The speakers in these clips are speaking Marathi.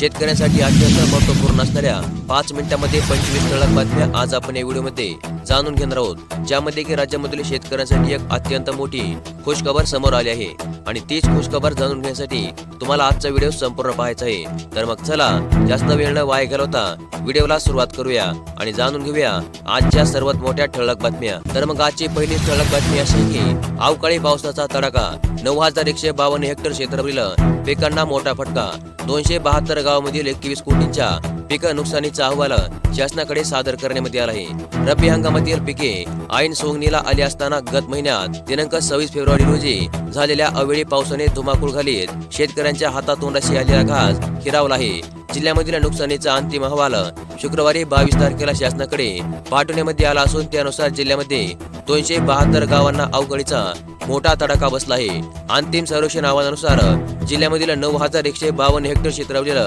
शेतकऱ्यांसाठी अत्यंत महत्त्वपूर्ण असणाऱ्या पाच मिनिटांमध्ये पंचवीस ठळक बातम्या आज आपण या व्हिडिओमध्ये जाणून घेणार आहोत ज्यामध्ये की राज्यामधील शेतकऱ्यांसाठी एक अत्यंत मोठी खुशखबर समोर आली आहे. आणि तीच खुशखबर जाणून घेण्यासाठी तुम्हाला आजचा व्हिडिओ संपूर्ण पाहायचा आहे. तर मग चला जास्त वेळ न वाया घालवता व्हिडिओला सुरुवात करूया आणि जाणून घेऊया आजच्या सर्वात मोठ्या ठळक बातम्या. तर मग आजची पहिली ठळक बातमी अशी की अवकाळी पावसाचा तडाखा नऊ हजार एकशे बावन्न हेक्टर क्षेत्रावरील पिकांना मोठा फटका. दोनशे बहात्तर गावामधील एकवीस कोटींच्या पीक नुकसानीचा अहवाल शासनाकडे सादर करण्यात आला आहे. रब्बी हंगामातील पिके ऐन सोंगणीला आली असताना गत महिन्यात दिनांक सव्वीस फेब्रुवारी रोजी झालेल्या अवेळी पावसाने धुमाकूळ घालीत. शेतकऱ्यांच्या हातातोंडाशी आलेला घास हिरावला आहे. जिल्ह्यामधील नुकसानीचा अंतिम अहवाल शुक्रवारी बावीस तारखेला शासनाकडे पाठवण्यामध्ये आला असून त्यानुसार जिल्ह्यामध्ये दोनशे बहात्तर गावांना अवकाळीचा मोठा तडाखा बसला आहे. अंतिम सर्वेक्षण अहवालानुसार जिल्ह्यामधील नऊ हजार एकशे बावन्न हेक्टर क्षेत्रावरील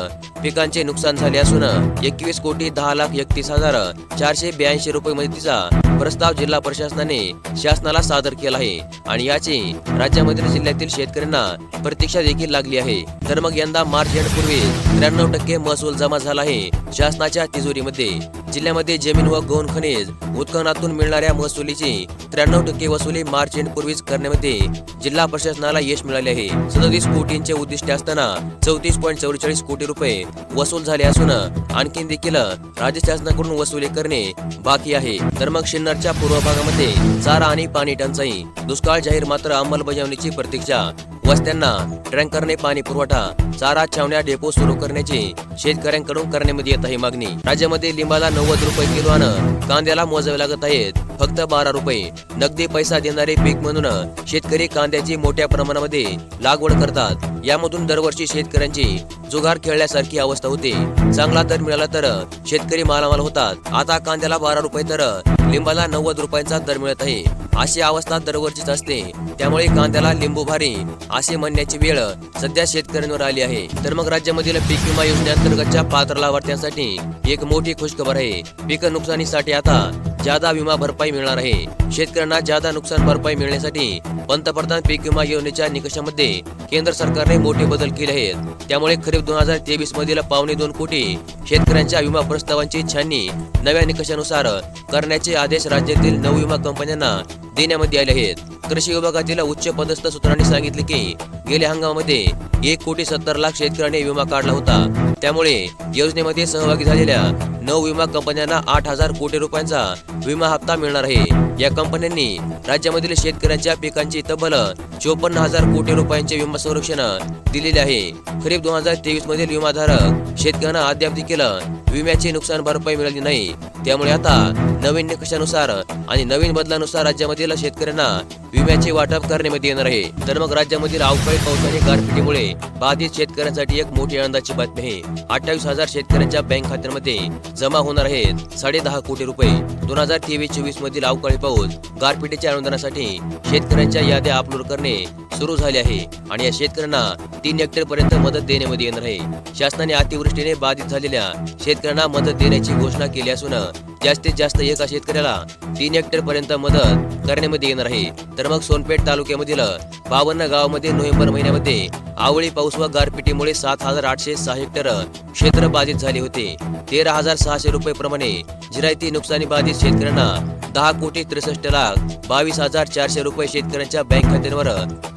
पिकांचे नुकसान झाले असून एकवीस कोटी दहा लाख एकतीस हजार चारशे ब्याऐंशी रुपये मदतीचा प्रस्ताव जिल्हा प्रशासनाने शासनाला सादर केला आहे. आणि याची राज्यामधील जिल्ह्यातील शेतकऱ्यांना प्रतीक्षा देखील लागली आहे. तर मग यंदा मार्च एंड पूर्वी त्र्याण्णव टक्के महसूल जमा झाला आहे शासनाच्या तिजोरीमध्ये. जिल्ह्यामध्ये जमीन व गौण खनिज उत्खननातून मिळणाऱ्या महसुलीची त्र्याण्णव टक्के वसुली मार्च एंड पूर्वीच करण्यामध्ये जिल्हा प्रशासनाला यश मिळाले आहे. सदतीस कोटींचे उद्दिष्ट असताना चौतीस पॉईंट चौवेचाळीस कोटी रुपये वसूल झाले असून आणखी देखील राज्य शासनाकडून वसुली करणे बाकी आहे. तर मग शिन्नरच्या पूर्व भागामध्ये चारा आणि पाणी टंचाई दुष्काळ जाहीर मात्र अंमलबजावणीची प्रतीक्षा वस्त्यांना टँकरने पाणी पुरवठा चारा छावण्या डेपो सुरू करण्याची शेतकऱ्यांकडून करण्यामध्ये येत आहे मागणी. राज्यामध्ये लिंबाला नव्वद रुपये किलो आणि कांद्याला मोजावे लागत आहेत. फक्त बारा रुपये. नगदी पैसा देणारे पीक म्हणून शेतकरी कांद्याची मोठ्या प्रमाणामध्ये लागवड करतात. यामधून दरवर्षी शेतकऱ्यांची जुगार खेळल्यासारखी अवस्था होते. चांगला दर मिळाला तर शेतकरी मालामाल होतात. आता कांद्याला बारा रुपये तर लिंबाला नव्वद रुपयांचा दर मिळत आहे अशी अवस्था दरवर्षीच असते. त्यामुळे कांद्याला लिंबू भारी असे म्हणण्याची वेळ सध्या शेतकऱ्यांवर आली आहे. तर मग राज्यामधील पीक विमा योजनेअंतर्गतच्या पात्र लाभार्थ्यांसाठी एक मोठी खुशखबर आहे. पीक नुकसानीसाठी आता जादा विमा भरपाई मिळणार आहे. शेतकऱ्यांना जादा नुकसान भरपाई मिळण्यासाठी पंतप्रधान पीक विमा योजनेच्या निकषामध्ये केंद्र सरकारने मोठे बदल केले आहेत. त्यामुळे खरीप दोन हजार तेवीस मधील पावणे दोन कोटी शेतकऱ्यांच्या विमा प्रस्तावांची छाननी नव्या निकषानुसार करण्याचे आदेश राज्यातील नऊ विमा कंपन्यांना देण्यामध्ये आले आहेत. कृषी विभागातील उच्च पदस्थ सूत्रांनी सांगितले की गेल्या हंगामामध्ये एक कोटी सत्तर लाख शेतकऱ्यांनी विमा काढला होता. त्यामुळे योजनेमध्ये सहभागी झालेल्या नऊ विमा कंपन्यांना आठ हजार कोटी रुपयांचा विमा हप्ता मिळणार आहे. या कंपन्यांनी राज्यामधील शेतकऱ्यांच्या पिकांची तब्बल चोपन्न हजार कोटी रुपयांचे विमा संरक्षण दिलेले आहे. खरीप दोन हजार तेवीस मधील विमाधारक शेतकऱ्यांना अद्याप देखील विम्याची नुकसान भरपाई मिळाली नाही. त्यामुळे आता नवीन निकषानुसार आणि नवीन बदलानुसार राज्यामधील शेतकऱ्यांना विम्याचे वाटप करण्यामध्ये येणार आहे. तर मग राज्यामधील अवकाळी पावसाने गारपिटीमुळे बाधित शेतकऱ्यांसाठी एक मोठी आनंदाची बातमी आहे. अठ्ठावीस हजार शेतकऱ्यांच्या बँक खात्यांमध्ये जमा होणार आहेत साडे दहा कोटी रुपये. दोन हजार तेवीस चोवीस मधील अवकाळी पाऊस गारपिटीच्या अनुदानासाठी शेतकऱ्यांच्या याद्या अपलोड करणे सुरू झाले आहे. आणि या शेतकऱ्यांना तीन हेक्टर पर्यंत मदत देण्यामध्ये येणार आहे. शासनाने अतिवृष्टीने बाधित झालेल्या शेतकऱ्यांना मदत देण्याची घोषणा केली असून जास्तीत जास्त एका शेतकऱ्याला तीन हेक्टर पर्यंत मदत करण्यामध्ये येणार आहे. तर मग सोनपेठ तालुक्यामधील बावन्न गावामध्ये नोव्हेंबर महिन्यामध्ये आवळी पाऊस व गारपिटीमुळे सात हजार आठशे सहा हेक्टर क्षेत्र बाधित झाले होते. तेरा हजार सहाशे रुपये प्रमाणे जिरायती नुकसानी बाधित शेतकऱ्यांना दहा कोटी त्रेसष्ट लाख बावीस हजार चारशे रुपये शेतकऱ्यांच्या बँक खात्यांवर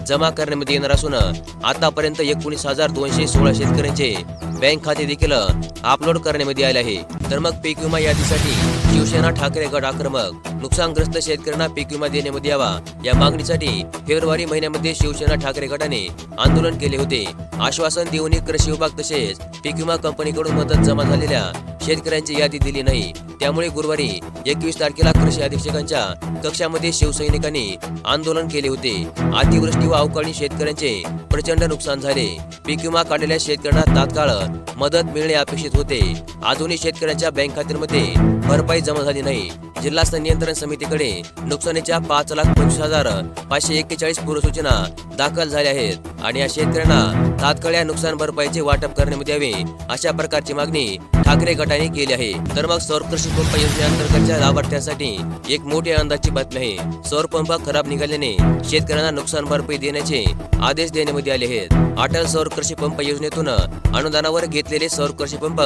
जमा करण्यामध्ये येणार असून आतापर्यंत एकोणीस हजार दोनशे सोळा शेतकऱ्यांचे बँक खाते देखील अपलोड करण्यामध्ये आले आहे. तर मग पीक विमा यादीसाठी शिवसेना ठाकरे गट आक्रमक नुकसानग्रस्त शेतकऱ्यांना पीक विमा देण्यामध्ये यावा या मागणीसाठी फेब्रुवारी महिन्यामध्ये शिवसेना ठाकरे गटाने आंदोलन केले होते. आश्वासन देऊनही कृषी विभाग तसेच पीक विमा कंपनीकडून मदत जमा झालेल्या शेतकऱ्यांची यादी दिली नाही. त्यामुळे गुरुवारी एकवीस तारखेला कृषी अधीक्षकांच्या कक्षामध्ये शिवसैनिकांनी आंदोलन केले होते. अतिवृष्टी व अवकाळी शेतकऱ्यांचे प्रचंड नुकसान झाले. पीक विमा काढलेल्या शेतकऱ्यांना तात्काळ मदत मिळणे अपेक्षित होते. अजूनही शेतकऱ्यांच्या बँक खात्यांमध्ये भरपाई जमा झाली नाही. जिल्हा नियंत्रण समितीकडे नुकसानीच्या पाच लाख पंचवीस हजार पाचशे एक्केचाळीस पूर्वसूचना दाखल झाल्या आहेत आणि या शेतकऱ्यांना तात्काळ या नुकसान भरपाईचे वाटप करण्यात यावे अशा प्रकारची मागणी ठाकरे गटाने केली आहे. तर मग सौर कृषी पंप योजनेअंतर्गतच्या लाभार्थ्यांसाठी एक मोठी आनंदाची बातमी आहे. सौर पंप खराब निघाल्याने शेतकऱ्यांना नुकसान भरपाई देण्याचे आदेश देण्यामध्ये आले आहेत. अटल सौर कृषी पंप योजनेतून अनुदानावर घेतलेले सौर कृषी पंप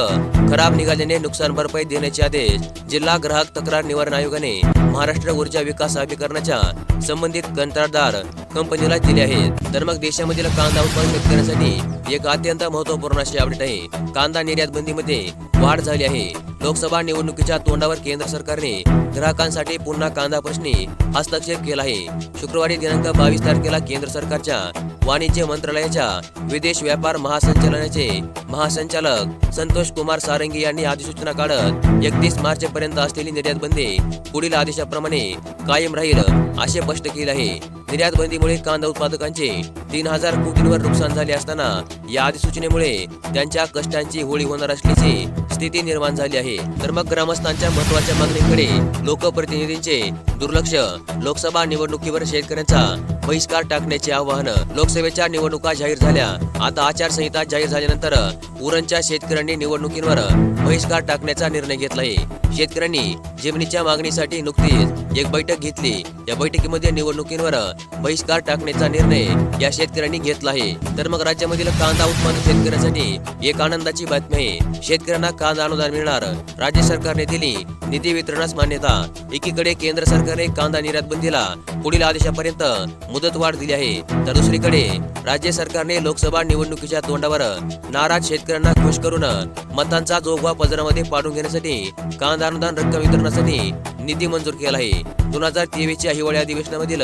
खराब निघाल्याने नुकसान भरपाई देण्याचे आदेश जिल्हा ग्राहक तक्रार निवारण आयोगाने महाराष्ट्र ऊर्जा विकास अभिकरणाच्या संबंधित कंत्राटदार कंपनीला दिले आहेत. तर मग देशामधील कांदा उत्पादन शेतकऱ्यांसाठी एक अत्यंत महत्त्वपूर्ण अशी अपडेट आहे. कांदा निर्यात बंदीमध्ये वाढ झाली आहे. लोकसभा निवडणुकीच्या तोंडावर केंद्र सरकारने ग्राहकांसाठी पुन्हा कांदा प्रश्नी हस्तक्षेप केला आहे. शुक्रवारी दिनांक बावीस तारखेला केंद्र सरकारच्या वाणिज्य मंत्रालयाच्या विदेश व्यापार महासंचालनाचे महासंचालक संतोष कुमार सारंगी यांनी अधिसूचना काढत एकतीस मार्च पर्यंत असलेली निर्यात बंदी पुढील आदेशाप्रमाणे कायम राहील असे स्पष्ट केले आहे. निर्यात बंदीमुळे कांदा उत्पादकांचे तीन हजार कोटींवर नुकसान झाले असताना या अधिसूचनेमुळे त्यांच्या कष्टांची होळी होणार असल्याची स्थिती निर्माण झाली आहे. तर मग ग्रामस्थांच्या महत्त्वाच्या मागणीकडे लोकप्रतिनिधींचे दुर्लक्ष लोकसभा निवडणुकीवर शेतकऱ्यांचा बहिष्कार टाकण्याचे आवाहन लोकसभेच्या निवडणुका जाहीर झाल्या. आता आचारसंहिता जाहीर झाल्यानंतर उरणच्या शेतकऱ्यांनी निवडणुकीवर बहिष्कार टाकण्याचा निर्णय घेतला आहे. शेतकऱ्यांनी जमिनीच्या मागणीसाठी नुकतीच एक बैठक घेतली. या बैठकीमध्ये निवडणुकीवर बहिष्कार टाकण्याचा निर्णय या शेतकऱ्यांनी घेतला आहे. तर मग राज्यामधील कांदा उत्पादक शेतकऱ्यांसाठी एक आनंदाची बातमी आहे. शेतकऱ्यांना कांदा अनुदान मिळणार राज्य सरकारने दिली निधी वितरणास मान्यता. एकीकडे केंद्र सरकारने कांदा निर्यात बंदीला पुढील आदेशापर्यंत मुदतवाढ दिली आहे. तर दुसरीकडे राज्य सरकारने लोकसभा निवडणुकीच्या तोंडावर नाराज शेतकऱ्यांना खुश करून मतांचा जोगवा पदरामध्ये पाडून घेण्यासाठी कांदा अनुदान रक्कम वितरणासाठी निधी मंजूर केला आहे दोन हजार तेवीसच्या हिवाळी अधिवेशनामधील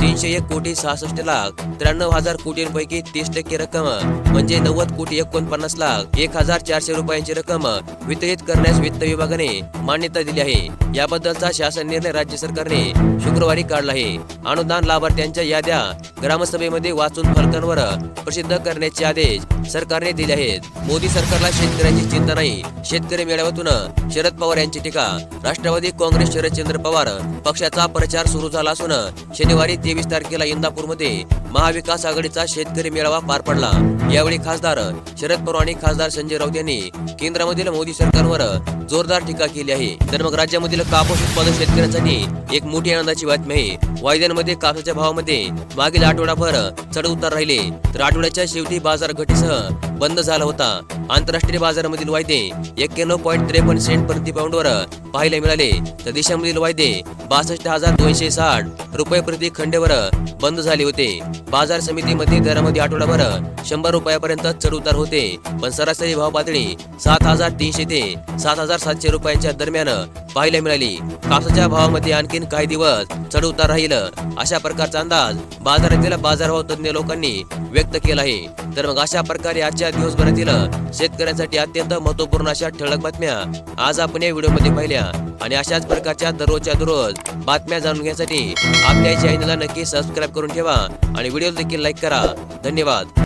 तीनशे एक कोटी सहासष्ट लाख त्र्याण्णव हजार कोटींपैकी तीस टक्के रक्कम म्हणजे नव्वद कोटी एकोणपन्नास लाख एक हजार चारशे रुपयांची रक्कम वितरित करण्यास वित्त विभागाने मान्यता दिली आहे. याबद्दलचा शासन निर्णय राज्य सरकारने शुक्रवारी काढला आहे. अनुदान लाभार्थ्यांच्या याद्या ग्रामसभेमध्ये वाचून फलकांवर प्रसिद्ध करण्याचे आदेश सरकारने दिले आहेत. मोदी सरकारला शेतकऱ्यांची चिंता नाही. शेतकरी मेळाव्यातून शरद पवार यांची टीका राष्ट्रवादी काँग्रेस शरदचंद्र पवार पक्षाचा प्रचार सुरू झाला असून शनिवारी तेवीस तारखेला इंदापूरमध्ये महाविकास आघाडीचा शेतकरी मेळावा पार पडला. यावेळी खासदार शरद पवार आणि खासदार संजय राऊत यांनी केंद्रामधील मोदी सरकारवर जोरदार टीका केली आहे. तर मग राज्यामधील कापूस उत्पादक शेतकऱ्यांसाठी एक मोठी आनंदाची बातमी आहे. वायद्यांमध्ये कापसाच्या भावामध्ये मागील आठवडाभर चढ उतार राहिले. तर आठवड्याच्या शेवटी बाजार घटीसह बंद झाला होता. आंतरराष्ट्रीय बाजारामधील वायदे एक्क्याण्णव पॉईंट त्रेपन्न सेंट प्रति पाऊंडवर पाहायला मिळाले. तर देशामधील वायदे बासष्ट हजार दोनशे साठ रुपये प्रति खंडेवर बंद झाले होते. बाजार समितीमध्ये दरामध्ये आठवडाभर शंभर रुपयापर्यंत चढ उतार होते. पण सरासरी भाव पातळी सात हजार तीनशे ते सात हजार सातशे रुपयांच्या दरम्यान पाहायला मिळाली. कापसाच्या भावामध्ये आणखीन काही दिवस चढ उतार राहील अशा प्रकारचा अंदाज बाजारातील बाजारभाव तज्ञ लोकांनी व्यक्त केला आहे. तर मग अशा प्रकारे आजच्या दिवसभरातील शेतकऱ्यांसाठी अत्यंत महत्त्वपूर्ण अशा ठळक बातम्या आज आपण या व्हिडिओमध्ये पाहिल्या. आणि अशाच प्रकारच्या दररोजच्या दररोज बातम्या जाणून घेण्यासाठी आपल्या चॅनलला नक्की सबस्क्राईब करून ठेवा. आणि व्हिडिओ देखील लाईक करा. धन्यवाद.